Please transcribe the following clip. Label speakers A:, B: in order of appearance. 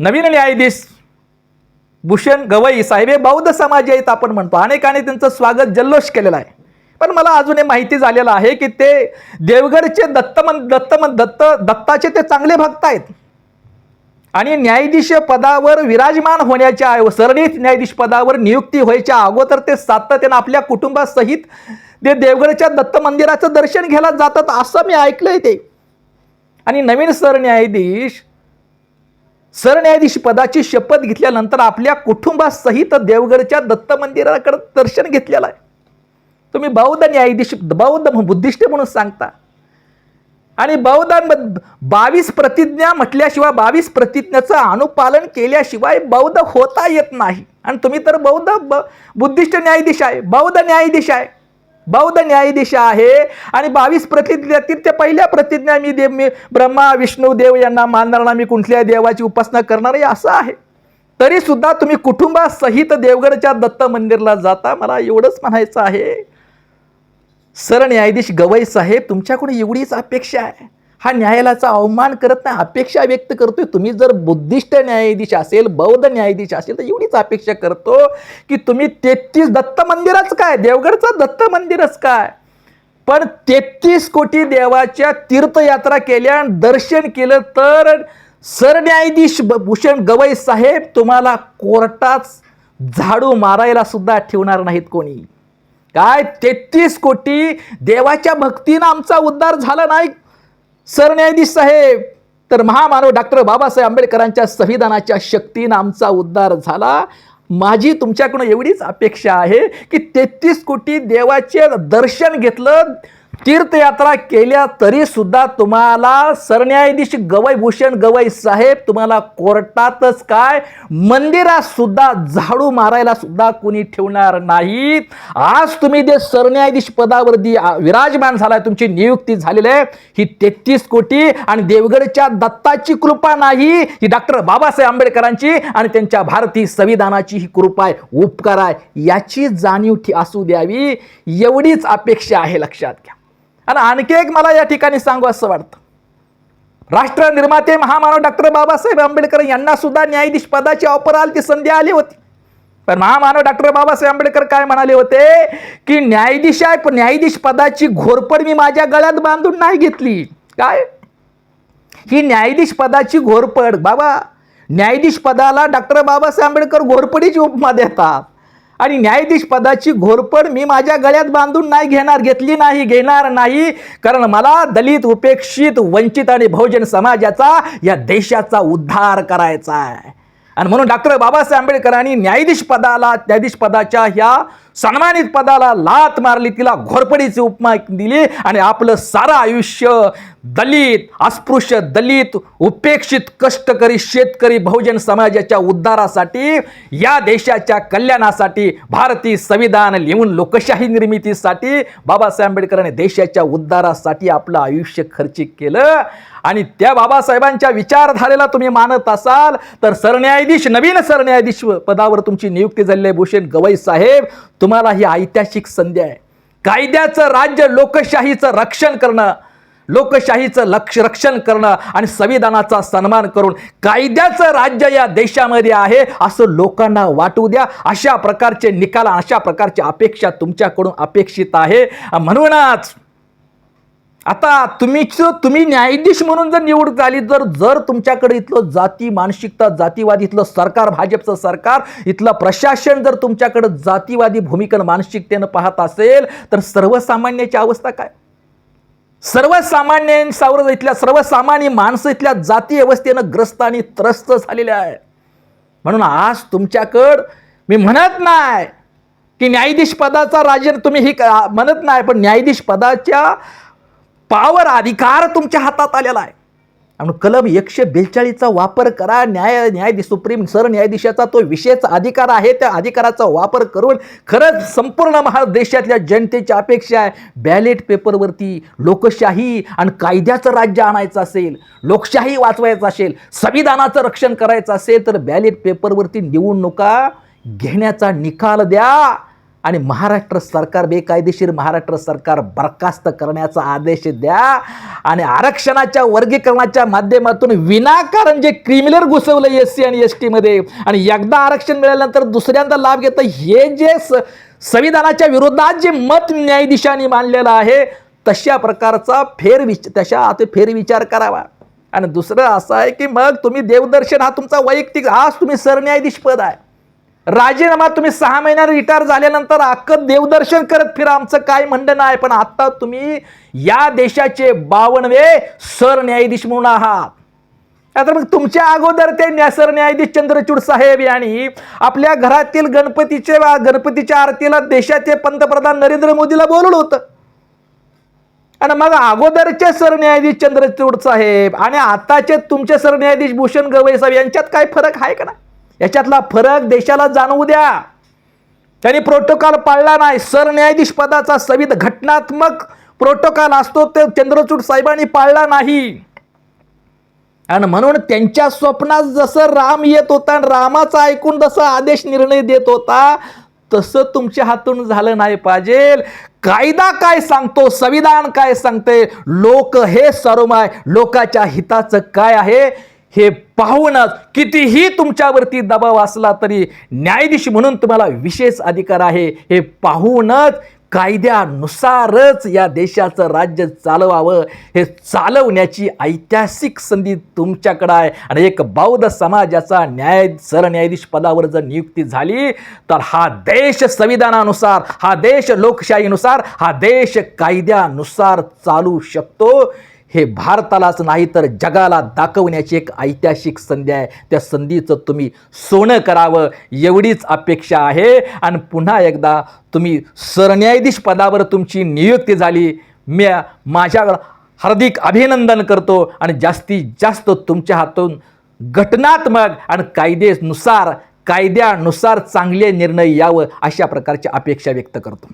A: नवीन न्यायाधीश भूषण गवई साहेब हे बौद्ध समाज आहेत आपण म्हणतो. अनेकाने त्यांचं स्वागत जल्लोष केलेला आहे. पण मला अजून हे माहिती झालेलं आहे की ते देवगडचे दत्तमन दत्तमन दत्त दत्ताचे ते चांगले भक्त आहेत. आणि न्यायाधीश पदावर विराजमान होण्याच्या सरणीत न्यायाधीश पदावर नियुक्ती व्हायच्या अगोदर ते सातत्यानं आपल्या कुटुंबासहित ते देवगडच्या दत्त मंदिराचं दर्शन घ्यायला जातात असं मी ऐकलंय ते. आणि नवीन सरन्यायाधीश सरन्यायाधीश पदाची शपथ घेतल्यानंतर आपल्या कुटुंबासहित देवगडच्या दत्त मंदिराकडे दर्शन घेतलेलं आहे. तुम्ही बौद्ध न्यायाधीश बौद्ध बुद्धिष्ट म्हणून सांगता. आणि बौद्धांमध्ये बावीस प्रतिज्ञा म्हटल्याशिवाय बावीस प्रतिज्ञाचं अनुपालन केल्याशिवाय बौद्ध होता येत नाही. आणि तुम्ही तर बौद्ध ब बुद्धिष्ट न्यायाधीश आहे बौद्ध न्यायाधीश आहे. बौद्ध न्यायाधीश आहे. आणि बावीस प्रतिज्ञातील त्या पहिल्या प्रतिज्ञा मी देव मी ब्रह्मा विष्णू देव यांना मानणार ना मी कुठल्या देवाची उपासना करणार आहे असं आहे. तरी सुद्धा तुम्ही कुटुंबासहित देवगडच्या दत्त मंदिरला जाता. मला एवढंच म्हणायचं आहे. सरन्यायाधीश गवई साहेब तुमच्याकडून एवढीच अपेक्षा आहे. हा न्यायालयाचा अवमान करत नाही अपेक्षा व्यक्त करतोय. तुम्ही जर बुद्धिस्ट न्यायाधीश असेल बौद्ध न्यायाधीश असेल तर एवढीच अपेक्षा करतो की तुम्ही तेहतीस दत्त मंदिरच काय? देवगडचं दत्त मंदिरच काय? पण तेहतीस कोटी देवाच्या तीर्थयात्रा केल्या दर्शन केलं तर सरन्यायाधीश भूषण गवई साहेब तुम्हाला कोर्टात झाडू मारायला सुद्धा ठेवणार नाहीत कोणी. काय? तेहतीस कोटी देवाच्या भक्तीनं आमचा उद्धार झाला नाही? सरन्यायाधीश साहेब तर महामानव डॉक्टर बाबासाहेब आंबेडकरांच्या संविधानाच्या शक्तीनं आमचा उद्धार झाला. माझी तुमच्याकडून एवढीच अपेक्षा आहे की तेहतीस कोटी देवाचे दर्शन घेतलं तीर्थयात्रा केल्या तरी सुद्धा तुम्हाला सरन्यायाधीश गवई भूषण गवई साहेब तुम्हाला कोर्टातच काय? मंदिरात सुद्धा झाडू मारायला सुद्धा कोणी ठेवणार नाहीत आज तुम्ही जे सरन्यायाधीश पदावरती विराजमान झालाय तुमची नियुक्ती झालेली आहे ही तेहतीस कोटी आणि देवगडच्या दत्ताची कृपा नाही ही डॉक्टर बाबासाहेब आंबेडकरांची आणि त्यांच्या भारतीय संविधानाची ही कृपा आहे उपकार आहे. याची जाणीव असू द्यावी एवढीच अपेक्षा आहे लक्षात घ्या. आणि आणखी एक मला या ठिकाणी सांगू असं वाटतं. राष्ट्र निर्माते महामानव डॉक्टर बाबासाहेब आंबेडकर यांना सुद्धा न्यायाधीश पदाची ऑफर आली ती संधी आली होती. पण महामानव डॉक्टर बाबासाहेब आंबेडकर काय म्हणाले होते? की न्यायाधीश आहे पण न्यायाधीश पदाची घोरपड मी माझ्या गळ्यात बांधून नाही घेतली. काय? ही न्यायाधीश पदाची घोरपड बाबा. न्यायाधीश पदाला डॉक्टर बाबासाहेब आंबेडकर घोरपडीची उपमा देतात आणि न्यायाधीश पदाची घोरपड मी माझ्या गळ्यात बांधून नाही घेणार घेतली नाही घेणार नाही. कारण मला दलित उपेक्षित वंचित आणि बहुजन समाजाचा या देशाचा उद्धार करायचा आहे. आणि म्हणून डॉक्टर बाबासाहेब आंबेडकरांनी न्यायाधीश पदाला न्यायाधीश पदाच्या ह्या सन्मानित पदाला लात मारली तिला घोरपडीची उपमा दिली आणि आपलं सारं आयुष्य दलित अस्पृश्य दलित उपेक्षित कष्टकरी शेतकरी बहुजन समाजाच्या उद्धारासाठी या देशाच्या कल्याणासाठी भारतीय संविधान लिहून लोकशाही निर्मितीसाठी बाबासाहेब आंबेडकरांनी देशाच्या उद्धारासाठी आपलं आयुष्य खर्चिक केलं. आणि त्या बाबासाहेबांच्या विचारधारेला तुम्ही मानत असाल तर सरन्यायाधीश नवीन सरन्यायाधीश पदावर तुमची नियुक्ती झालेली भूषण गवई साहेब. तुम्हाला ही ऐतिहासिक संधी आहे. कायद्याचं राज्य लोकशाहीचं रक्षण करणं लोकशाहीचं लक्ष रक्षण करणं आणि संविधानाचा सन्मान करून कायद्याचं राज्य या देशामध्ये आहे असं लोकांना वाटू द्या. अशा प्रकारचे निकाल अशा प्रकारची अपेक्षा तुमच्याकडून अपेक्षित आहे. म्हणूनच आता तुम्ही तुम्ही न्यायाधीश म्हणून जर निवड झाली तर जर तुमच्याकडे इथलं जाती मानसिकता जातीवादी इथलं सरकार भाजपचं सरकार इथलं प्रशासन जर तुमच्याकडं जातीवादी भूमिका मानसिकतेनं पाहत असेल तर सर्वसामान्याची अवस्था काय? सर्वसामान्यांसावर इथल्या सर्वसामान्य माणसं इथल्या जाती व्यवस्थेनं ग्रस्त आणि त्रस्त झालेल्या आहे. म्हणून आज तुमच्याकडं मी म्हणत नाही की न्यायाधीश पदाचा राजन तुम्ही ही म्हणत नाही पण न्यायाधीश पदाच्या पावर अधिकार तुमच्या हातात आलेला आहे. आणि कलम एकशे बेचाळीसचा वापर करा. न्याय न्यायाधीश सुप्रीम सरन्यायाधीशाचा तो विशेष अधिकार आहे. त्या अधिकाराचा वापर करून खरंच संपूर्ण महा देशातल्या जनतेची अपेक्षा आहे. बॅलेट पेपरवरती लोकशाही आणि कायद्याचं राज्य आणायचं असेल लोकशाही वाचवायचं असेल संविधानाचं रक्षण करायचं असेल तर बॅलेट पेपरवरती निवडणुका घेण्याचा निकाल द्या. आणि महाराष्ट्र सरकार बेकायदेशीर महाराष्ट्र सरकार बरखास्त करण्याचा आदेश द्या आणि आरक्षणाच्या वर्गीकरणाच्या माध्यमातून विनाकारण जे क्रिमिनल घुसवलं एस सी आणि एस टीमध्ये आणि एकदा आरक्षण मिळाल्यानंतर दुसऱ्यांदा लाभ घेतं हे जे स संविधानाच्या विरोधात जे मत न्यायाधीशांनी मानलेलं आहे तशा प्रकारचा फेरविच तशा आता फेरविचार करावा. आणि दुसरं असं आहे की मग तुम्ही देवदर्शन हा तुमचा वैयक्तिक आज तुम्ही सरन्यायाधीश पद आहे. राजीनामा तुम्ही सहा महिन्यात रिटायर झाल्यानंतर अख्खं देवदर्शन करत फिरा. आमचं काय म्हणणं नाही पण आता तुम्ही या देशाचे बावनवे सरन्यायाधीश म्हणून आहात. आता मग तुमच्या अगोदर ते न्या- सरन्यायाधीश चंद्रचूड साहेब यांनी आपल्या घरातील गणपतीचे गणपतीच्या आरतीला देशाचे पंतप्रधान नरेंद्र मोदीला बोलवलं होतं. आणि मग अगोदरचे सरन्यायाधीश चंद्रचूड साहेब आणि आताचे तुमचे सरन्यायाधीश भूषण गवई साहेब यांच्यात काय फरक आहे का ना याच्यातला फरक देशाला जाणवू द्या. त्यांनी प्रोटोकॉल पाळला नाही. सरन्यायाधीश पदाचा संविध घटनात्मक प्रोटोकॉल असतो ते चंद्रचूड साहेबांनी पाळला नाही. आणि म्हणून त्यांच्या स्वप्नात जसं राम येत होता आणि रामाचा ऐकून जसा आदेश निर्णय देत होता तसं तुमच्या हातून झालं नाही पाहिजे. कायदा काय सांगतो संविधान काय सांगते लोक हे सर्वमय लोकाच्या हिताचं काय आहे? हे पाहूनच कितीही तुमच्यावरती दबाव असला तरी न्यायाधीश म्हणून तुम्हाला विशेष अधिकार आहे. हे पाहूनच कायद्यानुसारच या देशाचं राज्य चालवावं. हे चालवण्याची ऐतिहासिक संधी तुमच्याकडं आहे. आणि एक बौद्ध समाजाचा न्याय सरन्यायाधीश पदावर जर नियुक्ती झाली तर हा देश संविधानानुसार हा देश लोकशाहीनुसार हा देश कायद्यानुसार चालू शकतो. हे भारतालाच नाही तर जगाला दाखवण्याची एक ऐतिहासिक संधी आहे. त्या संधीचं तुम्ही सोनं करावं एवढीच अपेक्षा आहे. आणि पुन्हा एकदा तुम्ही सरन्यायाधीश पदावर तुमची नियुक्ती झाली. मी माझ्या हार्दिक अभिनंदन करतो आणि जास्तीत जास्त तुमच्या हातून घटनात्मक आणि कायदेनुसार कायद्यानुसार चांगले निर्णय यावं अशा प्रकारची अपेक्षा व्यक्त करतो.